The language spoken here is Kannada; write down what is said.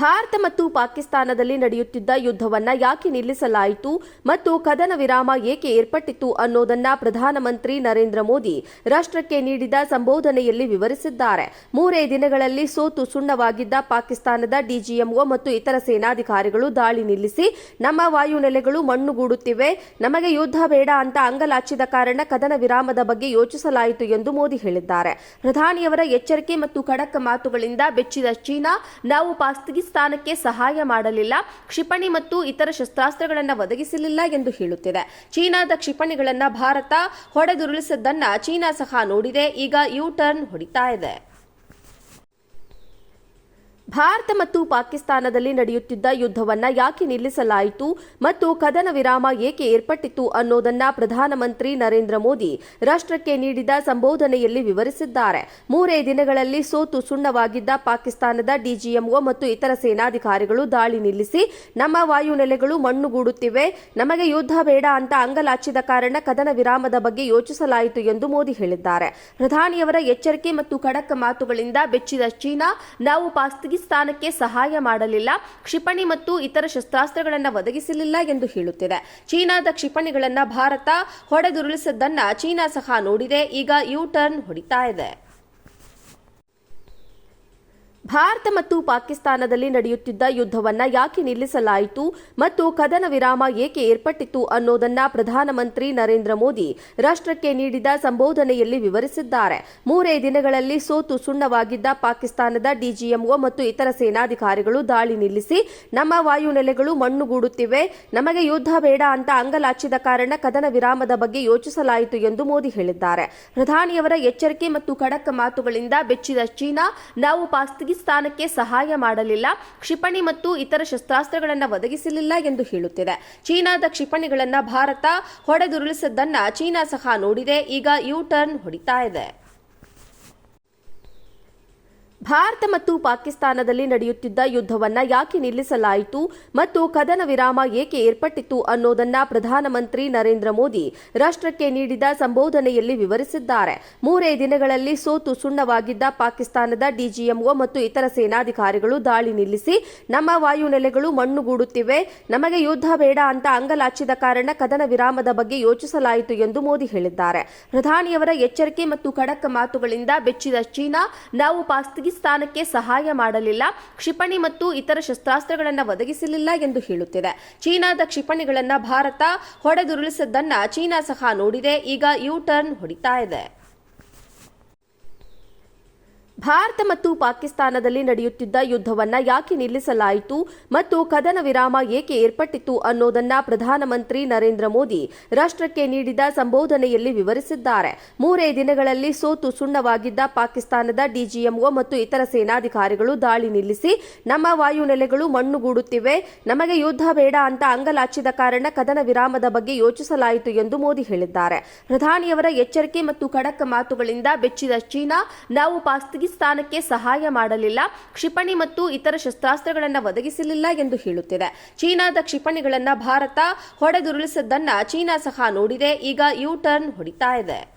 ಭಾರತ ಮತ್ತು ಪಾಕಿಸ್ತಾನದಲ್ಲಿ ನಡೆಯುತ್ತಿದ್ದ ಯುದ್ಧವನ್ನ ಯಾಕೆ ನಿಲ್ಲಿಸಲಾಯಿತು ಮತ್ತು ಕದನ ವಿರಾಮ ಏಕೆ ಏರ್ಪಟ್ಟಿತ್ತು ಅನ್ನೋದನ್ನ ಪ್ರಧಾನಮಂತ್ರಿ ನರೇಂದ್ರ ಮೋದಿ ರಾಷ್ಟ್ರಕ್ಕೆ ನೀಡಿದ ಸಂಬೋಧನೆಯಲ್ಲಿ ವಿವರಿಸಿದ್ದಾರೆ. ಮೂರೇ ದಿನಗಳಲ್ಲಿ ಸೋತು ಸುಣ್ಣವಾಗಿದ್ದ ಪಾಕಿಸ್ತಾನದ ಡಿಜಿಎಂಒ ಮತ್ತು ಇತರ ಸೇನಾಧಿಕಾರಿಗಳು ದಾಳಿ ನಿಲ್ಲಿಸಿ, ನಮ್ಮ ವಾಯುನೆಲೆಗಳು ಮಣ್ಣುಗೂಡುತ್ತಿವೆ, ನಮಗೆ ಯುದ್ಧ ಬೇಡ ಅಂತ ಅಂಗಲಾಚಿದ ಕಾರಣ ಕದನ ವಿರಾಮದ ಬಗ್ಗೆ ಯೋಚಿಸಲಾಯಿತು ಎಂದು ಮೋದಿ ಹೇಳಿದ್ದಾರೆ. ಪ್ರಧಾನಿಯವರ ಎಚ್ಚರಿಕೆ ಮತ್ತು ಖಡಕ್ ಮಾತುಗಳಿಂದ ಬೆಚ್ಚಿದ ಚೀನಾ, ನಾವು ಪಾಕಿಸ್ತಾನಕ್ಕೆ ಸಹಾಯ ಮಾಡಲಿಲ್ಲ. ಕ್ಷಿಪಣಿ ಮತ್ತು ಇತರ ಶಸ್ತ್ರಾಸ್ತ್ರಗಳನ್ನು ಒದಗಿಸಲಿಲ್ಲ ಎಂದು ಹೇಳುತ್ತಿದೆ. ಚೀನಾದ ಕ್ಷಿಪಣಿಗಳನ್ನು ಭಾರತ ಹೊಡೆದುರುಳಿಸಿದ್ದನ್ನ ಚೀನಾ ಸಹ ನೋಡಿದೆ. ಈಗ ಯು ಟರ್ನ್ ಹೊಡಿತಾ ಇದೆ. ಭಾರತ ಮತ್ತು ಪಾಕಿಸ್ತಾನದಲ್ಲಿ ನಡೆಯುತ್ತಿದ್ದ ಯುದ್ಧವನ್ನ ಯಾಕೆ ನಿಲ್ಲಿಸಲಾಯಿತು ಮತ್ತು ಕದನ ವಿರಾಮ ಏಕೆ ಏರ್ಪಟ್ಟಿತು ಅನ್ನೋದನ್ನ ಪ್ರಧಾನಮಂತ್ರಿ ನರೇಂದ್ರ ಮೋದಿ ರಾಷ್ಟ್ರಕ್ಕೆ ನೀಡಿದ ಸಂಬೋಧನೆಯಲ್ಲಿ ವಿವರಿಸಿದ್ದಾರೆ. ಮೂರೇ ದಿನಗಳಲ್ಲಿ ಸೋತು ಸುಣ್ಣವಾಗಿದ್ದ ಪಾಕಿಸ್ತಾನದ ಡಿಜಿಎಂಒ ಮತ್ತು ಇತರ ಸೇನಾಧಿಕಾರಿಗಳು ದಾಳಿ ನಿಲ್ಲಿಸಿ, ನಮ್ಮ ವಾಯುನೆಲೆಗಳು ಮಣ್ಣುಗೂಡುತ್ತಿವೆ, ನಮಗೆ ಯುದ್ಧ ಬೇಡ ಅಂತ ಅಂಗಲಾಚಿದ ಕಾರಣ ಕದನ ವಿರಾಮದ ಬಗ್ಗೆ ಯೋಚಿಸಲಾಯಿತು ಎಂದು ಮೋದಿ ಹೇಳಿದ್ದಾರೆ. ಪ್ರಧಾನಿಯವರ ಎಚ್ಚರಿಕೆ ಮತ್ತು ಖಡಕ್ ಮಾತುಗಳಿಂದ ಬೆಚ್ಚಿದ ಚೀನಾ, ನಾವು ಪಾಕಿಸ್ತಾನಕ್ಕೆ ಸಹಾಯ ಮಾಡಲಿಲ್ಲ, ಕ್ಷಿಪಣಿ ಮತ್ತು ಇತರ ಶಸ್ತ್ರಾಸ್ತ್ರಗಳನ್ನು ಒದಗಿಸಲಿಲ್ಲ ಎಂದು ಹೇಳುತ್ತಿದೆ. ಚೀನಾದ ಕ್ಷಿಪಣಿಗಳನ್ನು ಭಾರತ ಹೊಡೆದುರುಳಿಸಿದ್ದನ್ನ ಚೀನಾ ಸಹ ನೋಡಿದೆ. ಈಗ ಯು ಟರ್ನ್ ಹೊಡಿತಾ ಇದೆ. ಭಾರತ ಮತ್ತು ಪಾಕಿಸ್ತಾನದಲ್ಲಿ ನಡೆಯುತ್ತಿದ್ದ ಯುದ್ಧವನ್ನ ಯಾಕೆ ನಿಲ್ಲಿಸಲಾಯಿತು ಮತ್ತು ಕದನ ವಿರಾಮ ಏಕೆ ಏರ್ಪಟ್ಟಿತು ಅನ್ನೋದನ್ನ ಪ್ರಧಾನಮಂತ್ರಿ ನರೇಂದ್ರ ಮೋದಿ ರಾಷ್ಟ್ರಕ್ಕೆ ನೀಡಿದ ಸಂಬೋಧನೆಯಲ್ಲಿ ವಿವರಿಸಿದ್ದಾರೆ. ಮೂರೇ ದಿನಗಳಲ್ಲಿ ಸೋತು ಸುಣ್ಣವಾಗಿದ್ದ ಪಾಕಿಸ್ತಾನದ ಡಿಜಿಎಂಒ ಮತ್ತು ಇತರ ಸೇನಾಧಿಕಾರಿಗಳು ದಾಳಿ ನಿಲ್ಲಿಸಿ, ನಮ್ಮ ವಾಯುನೆಲೆಗಳು ಮಣ್ಣುಗೂಡುತ್ತಿವೆ, ನಮಗೆ ಯುದ್ಧ ಬೇಡ ಅಂತ ಅಂಗಲಾಚಿದ ಕಾರಣ ಕದನ ವಿರಾಮದ ಬಗ್ಗೆ ಯೋಚಿಸಲಾಯಿತು ಎಂದು ಮೋದಿ ಹೇಳಿದ್ದಾರೆ. ಪ್ರಧಾನಿಯವರ ಎಚ್ಚರಿಕೆ ಮತ್ತು ಖಡಕ್ ಮಾತುಗಳಿಂದ ಬೆಚ್ಚಿದ ಚೀನಾ, ನಾವು ಪಾಕಿಸ್ತಾನಕ್ಕೆ ಸಹಾಯ ಮಾಡಲಿಲ್ಲ. ಕ್ಷಿಪಣಿ ಮತ್ತು ಇತರ ಶಸ್ತ್ರಾಸ್ತ್ರಗಳನ್ನು ಒದಗಿಸಲಿಲ್ಲ ಎಂದು ಹೇಳುತ್ತಿದೆ. ಚೀನಾದ ಕ್ಷಿಪಣಿಗಳನ್ನು ಭಾರತ ಹೊಡೆದುರುಳಿಸಿದ್ದನ್ನ ಚೀನಾ ಸಹ ನೋಡಿದೆ. ಈಗ ಯು ಟರ್ನ್ ಹೊಡಿತಾ ಇದೆ. ಭಾರತ ಮತ್ತು ಪಾಕಿಸ್ತಾನದಲ್ಲಿ ನಡೆಯುತ್ತಿದ್ದ ಯುದ್ಧವನ್ನ ಯಾಕೆ ನಿಲ್ಲಿಸಲಾಯಿತು ಮತ್ತು ಕದನ ವಿರಾಮ ಏಕೆ ಏರ್ಪಟ್ಟಿತು ಅನ್ನೋದನ್ನ ಪ್ರಧಾನಮಂತ್ರಿ ನರೇಂದ್ರ ಮೋದಿ ರಾಷ್ಟ್ರಕ್ಕೆ ನೀಡಿದ ಸಂಬೋಧನೆಯಲ್ಲಿ ವಿವರಿಸಿದ್ದಾರೆ. ಮೂರೇ ದಿನಗಳಲ್ಲಿ ಸೋತು ಸುಣ್ಣವಾಗಿದ್ದ ಪಾಕಿಸ್ತಾನದ ಡಿಜಿಎಂಒ ಮತ್ತು ಇತರ ಸೇನಾಧಿಕಾರಿಗಳು ದಾಳಿ ನಿಲ್ಲಿಸಿ, ನಮ್ಮ ವಾಯುನೆಲೆಗಳು ಮಣ್ಣುಗೂಡುತ್ತಿವೆ, ನಮಗೆ ಯುದ್ಧ ಬೇಡ ಅಂತ ಅಂಗಲಾಚಿದ ಕಾರಣ ಕದನ ವಿರಾಮದ ಬಗ್ಗೆ ಯೋಚಿಸಲಾಯಿತು ಎಂದು ಮೋದಿ ಹೇಳಿದ್ದಾರೆ. ಪ್ರಧಾನಿಯವರ ಎಚ್ಚರಿಕೆ ಮತ್ತು ಖಡಕ್ ಮಾತುಗಳಿಂದ ಬೆಚ್ಚಿದ ಚೀನಾ, ನಾವು ಪಾಕಿಸ್ತಾನಕ್ಕೆ ಸಹಾಯ ಮಾಡಲಿಲ್ಲ. ಕ್ಷಿಪಣಿ ಮತ್ತು ಇತರ ಶಸ್ತ್ರಾಸ್ತ್ರಗಳನ್ನು ಒದಗಿಸಲಿಲ್ಲ ಎಂದು ಹೇಳುತ್ತಿದೆ. ಚೀನಾದ ಕ್ಷಿಪಣಿಗಳನ್ನು ಭಾರತ ಹೊಡೆದುರುಳಿಸಿದ್ದನ್ನ ಚೀನಾ ಸಹ ನೋಡಿದೆ. ಈಗ ಯು ಟರ್ನ್ ಹೊಡಿತಾ ಇದೆ. ಭಾರತ ಮತ್ತು ಪಾಕಿಸ್ತಾನದಲ್ಲಿ ನಡೆಯುತ್ತಿದ್ದ ಯುದ್ಧವನ್ನ ಯಾಕೆ ನಿಲ್ಲಿಸಲಾಯಿತು ಮತ್ತು ಕದನ ವಿರಾಮ ಏಕೆ ಏರ್ಪಟ್ಟಿತು ಅನ್ನೋದನ್ನ ಪ್ರಧಾನಮಂತ್ರಿ ನರೇಂದ್ರ ಮೋದಿ ರಾಷ್ಟ್ರಕ್ಕೆ ನೀಡಿದ ಸಂಬೋಧನೆಯಲ್ಲಿ ವಿವರಿಸಿದ್ದಾರೆ. ಮೂರೇ ದಿನಗಳಲ್ಲಿ ಸೋತು ಸುಣ್ಣವಾಗಿದ್ದ ಪಾಕಿಸ್ತಾನದ ಡಿಜಿಎಂಒ ಮತ್ತು ಇತರ ಸೇನಾಧಿಕಾರಿಗಳು ದಾಳಿ ನಿಲ್ಲಿಸಿ, ನಮ್ಮ ವಾಯುನೆಲೆಗಳು ಮಣ್ಣುಗೂಡುತ್ತಿವೆ, ನಮಗೆ ಯುದ್ಧ ಬೇಡ ಅಂತ ಅಂಗಲಾಚಿದ ಕಾರಣ ಕದನ ವಿರಾಮದ ಬಗ್ಗೆ ಯೋಚಿಸಲಾಯಿತು ಎಂದು ಮೋದಿ ಹೇಳಿದ್ದಾರೆ. ಪ್ರಧಾನಿಯವರ ಎಚ್ಚರಿಕೆ ಮತ್ತು ಖಡಕ್ ಮಾತುಗಳಿಂದ ಬೆಚ್ಚಿದ ಚೀನಾ, ನಾವು ಪಾಕಿಸ್ತಾನಕ್ಕೆ ಸಹಾಯ ಮಾಡಲಿಲ್ಲ, ಕ್ಷಿಪಣಿ ಮತ್ತು ಇತರ ಶಸ್ತ್ರಾಸ್ತ್ರಗಳನ್ನು ಒದಗಿಸಲಿಲ್ಲ ಎಂದು ಹೇಳುತ್ತಿದೆ. ಚೀನಾದ ಕ್ಷಿಪಣಿಗಳನ್ನು ಭಾರತ ಹೊಡೆದುರುಳಿಸಿದ್ದನ್ನ ಚೀನಾ ಸಹ ನೋಡಿದೆ. ಈಗ ಯು ಟರ್ನ್ ಹೊಡಿತಾ ಇದೆ.